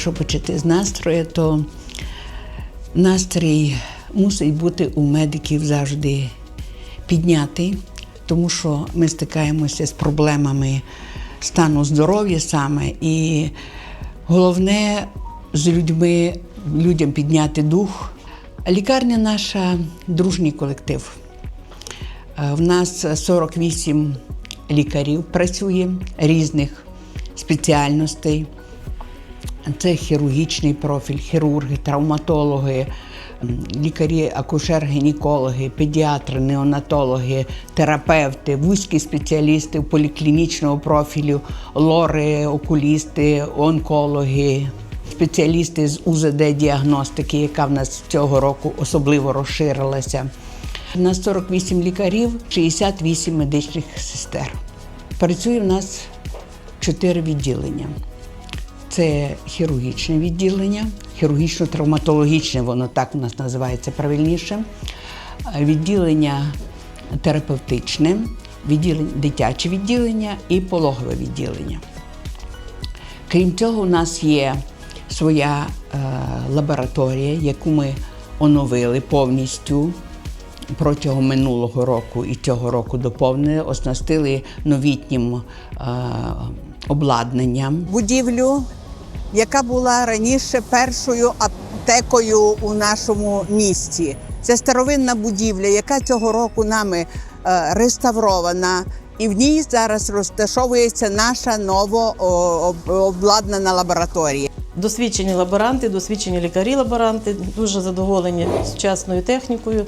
якщо почати з настрою, то настрій мусить бути у медиків завжди піднятий, тому що ми стикаємося з проблемами стану здоров'я саме. І головне з людьми, людям підняти дух. Лікарня наша дружній колектив. Е, В нас 48 лікарів працює різних спеціальностей. Це хірургічний профіль, хірурги, травматологи, лікарі, акушер-гінекологи, педіатри, неонатологи, терапевти, вузькі спеціалісти поліклінічного профілю, лори, окулісти, онкологи, спеціалісти з УЗД-діагностики, яка в нас цього року особливо розширилася. У нас 48 лікарів, 68 медичних сестер. Працює в нас чотири відділення. Це хірургічне відділення, хірургічно-травматологічне, воно так у нас називається правильніше. Е, Відділення терапевтичне, відділення, дитяче відділення і пологове відділення. Крім цього, у нас є своя е, лабораторія, яку ми оновили повністю протягом минулого року і цього року доповнили, оснастили новітнім е, обладнанням. будівлю, яка була раніше першою аптекою у нашому місті. Це старовинна будівля, яка цього року нами е, реставрована. І в ній зараз розташовується наша ново о, об- обладнана лабораторія. Досвідчені лаборанти, досвідчені лікарі-лаборанти, дуже задоволені сучасною технікою,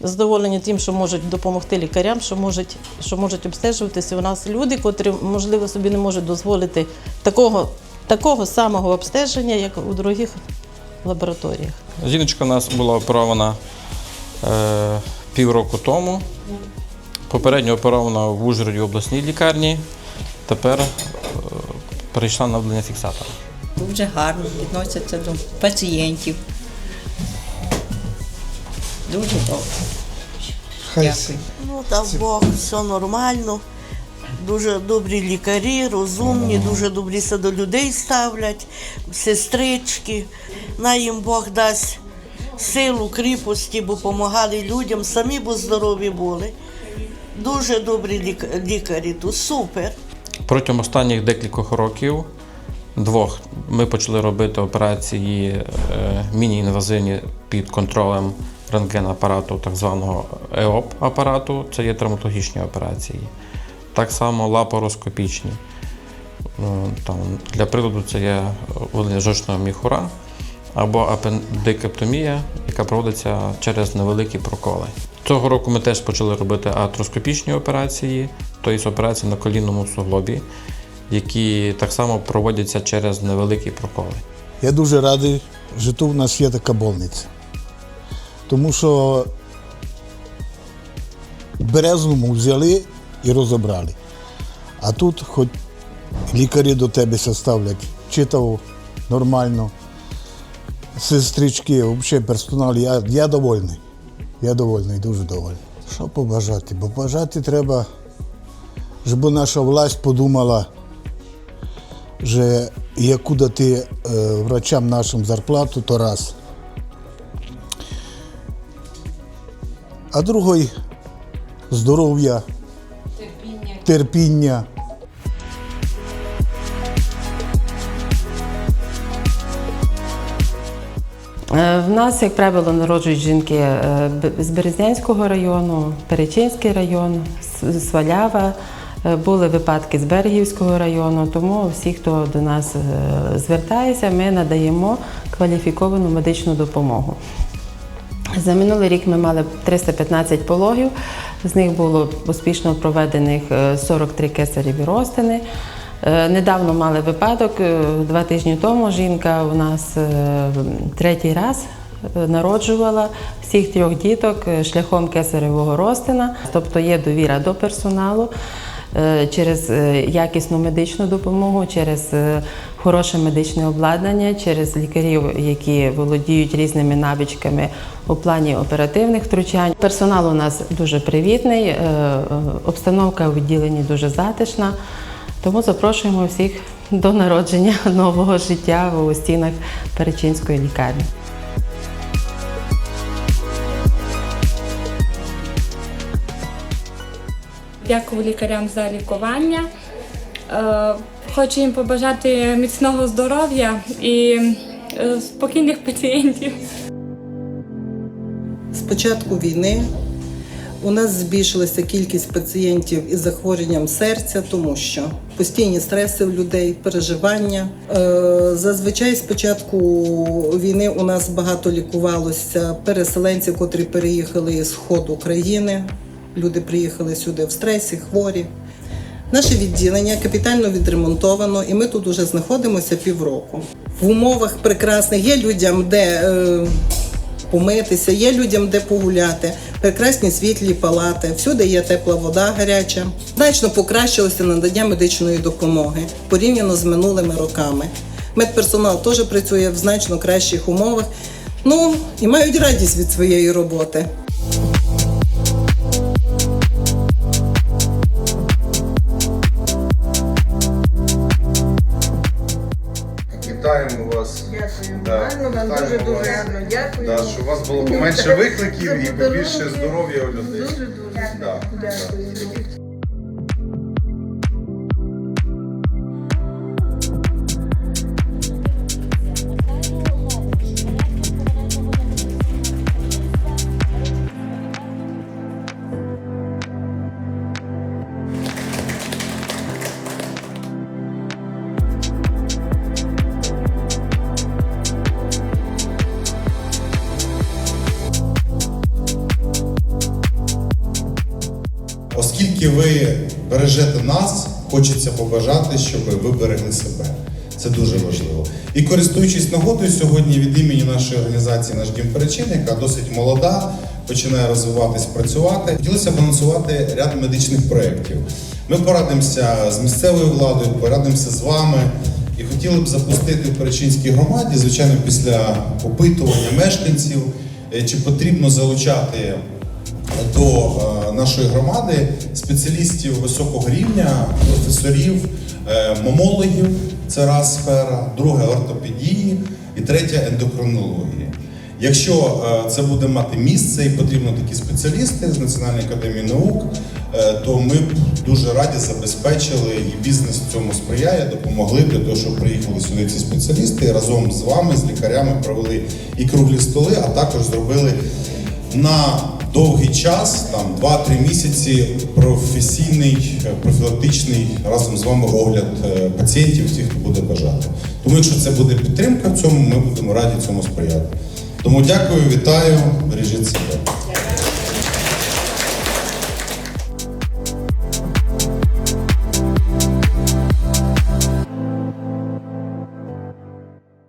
задоволені тим, що можуть допомогти лікарям, що можуть, що можуть обстежуватися. У нас люди, котрі, можливо, собі не можуть дозволити такого, такого самого обстеження, як у дорогих лабораторіях. Жіночка у нас була оперована е, півроку тому. Попередньо оперована в Ужгороді обласній лікарні. Тепер е, перейшла на вдалення фіксатора. дуже гарно відносяться до пацієнтів. Дуже добре. Дякую. Ну, дав Бог, все нормально. Дуже добрі лікарі, розумні, дуже добрі се до людей ставлять, сестрички. На їм Бог дасть силу, кріпості, бо допомагали людям, самі бо здорові були. Дуже добрі лікарі тут, супер. Протягом останніх декількох років, двох, ми почали робити операції е, міні-інвазивні під контролем рентген-апарату, так званого ЕОП-апарату, це є травматологічні операції. Так само лапароскопічні. Ну, Там, для прикладу, це є видалення жовчного міхура або апендикептомія, яка проводиться через невеликі проколи. Цього року ми теж почали робити артроскопічні операції, тобто операції на колінному суглобі, які так само проводяться через невеликі проколи. Я дуже радий, що тут в нас є така больниця. Тому що в Березному взяли і розібрали. А тут хоч лікарі до тебе ставлять, читав нормально. Сестрички, взагалі персонал, я, я довольний. Я довольний, дуже довольний. Що побажати? Побажати треба, щоб наша власть подумала, що яку дати е, врачам нашим зарплату, то раз. А другий здоров'я, терпіння. Е, В нас, як правило, народжують жінки е, з Березнянського району, Перечинський район, Свалява. Е, Були випадки з Берегівського району, тому всі, хто до нас звертається, ми надаємо кваліфіковану медичну допомогу. За минулий рік ми мали 315 пологів, з них було успішно проведених е, 43 кесареві розтини. Е, Недавно мали випадок, е, два тижні тому жінка у нас е, третій раз е, народжувала всіх трьох діток е, шляхом кесаревого розтина, тобто є довіра до персоналу. е, через е, якісну медичну допомогу, через е, хороше медичне обладнання, через лікарів, які володіють різними навичками у плані оперативних втручань. Персонал у нас дуже привітний, е, е, обстановка у відділенні дуже затишна. Тому запрошуємо всіх до народження нового життя у стінах Перечинської лікарні. Дякую лікарям за лікування. Е, Хочу їм побажати міцного здоров'я і е, спокійних пацієнтів. З початку війни у нас збільшилася кількість пацієнтів із захворюванням серця, тому що постійні стреси у людей, переживання. Е, Зазвичай з початку війни у нас багато лікувалося переселенців, котрі переїхали з сходу країни. Люди приїхали сюди в стресі, хворі. Наше відділення капітально відремонтовано, і ми тут уже знаходимося півроку. В умовах прекрасних є людям, де е, помитися, є людям, де погуляти, прекрасні світлі палати, всюди є тепла вода гаряча. Значно покращилося надання медичної допомоги порівняно з минулими роками. Медперсонал теж працює в значно кращих умовах. Ну і мають радість від своєї роботи. Вас було поменше викликів і побільше здоров'я у людей. Дуже дуже. Да, Дякую. Оскільки ви бережете нас, хочеться побажати, щоб ви берегли себе. Це дуже важливо. І користуючись нагодою сьогодні від імені нашої організації Наш дім перечин, яка досить молода, починає розвиватись, працювати. Хотілося б анонсувати ряд медичних проєктів. Ми порадимося з місцевою владою, порадимося з вами і хотіли б запустити в Перечинській громаді, звичайно, після опитування мешканців, е, чи потрібно залучати до е, нашої громади спеціалістів високого рівня, професорів, е, мамологів це раз сфера, друге ортопедії і третя ендокринології. Якщо е, це буде мати місце і потрібно такі спеціалісти з Національної академії наук, то ми б дуже раді забезпечили і бізнес цьому сприяє, допомогли для того, щоб приїхали сюди ці спеціалісти і разом з вами, з лікарями, провели і круглі столи, а також зробили на довгий час, там 2-3 місяці, професійний, е, профілактичний разом з вами огляд е, пацієнтів, всіх, хто буде бажати. Тому, якщо це буде підтримка в цьому, ми будемо раді цьому сприяти. Тому дякую, вітаю, бережіть себе.